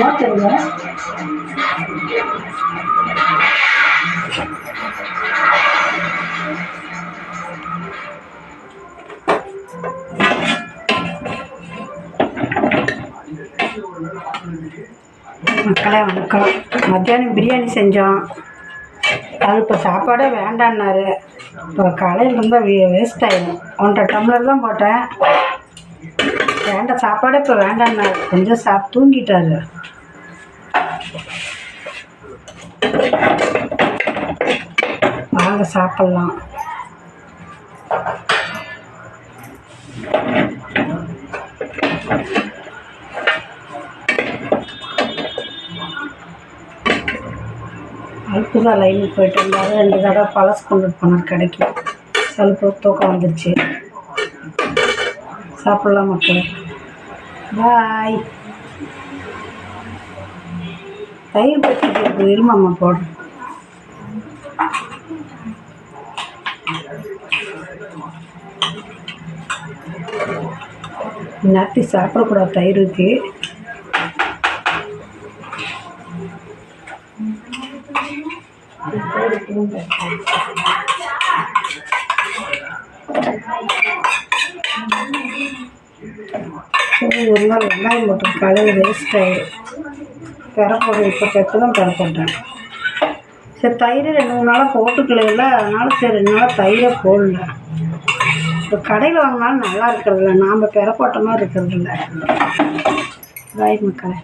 மாற்றுங்க மக்களே வணக்கம். மத்தியானம் பிரியாணி செஞ்சோம். அது இப்போ சாப்பாடே வேண்டான்னாரு இப்போ காலையில் இருந்தால் வேஸ்ட் ஆகிடும் ஒன்றரை டம்ளர் தான் போட்டேன். வேண்டாம் சாப்பாடே இப்போ வேண்டாம்ண்ணா கொஞ்சம் சாப் தூங்கிட்டாரு. வாங்க சாப்பிட்லாம். அழுப்பு தான் லைனுக்கு போயிட்டு இருந்தாரு ரெண்டு தடவை பழசு கொண்டுட்டு போனார் கடைக்கு. சலுப்பு தூக்கம் வந்துருச்சு. சாப்பிட்லாம் மக்கள். பாய் தயிர் பற்றிட்டு இருக்குது இருமாம்மா போடுறேன் நாட்டி சாப்பிடக்கூடாது தயிர் ஊற்றி Thank you. ஒரு நாள் வெங்காயம் மட்டும் காலையில் வேஸ்ட் ஆகிடும் பெறப்போடு இப்போ பெற்று தான் பெறப்பட்டேன் சரி தயிர் ரெண்டு மூணு நாளாக போட்டுக்கலையில அதனால சரி ரெண்டு நாளாக தயிரை போடல. இப்போ கடையில் வாங்கினாலும் நல்லா இருக்கிறதில்ல நாம் பெற போட்ட இருக்கிறதில்ல பாய் மக்களே.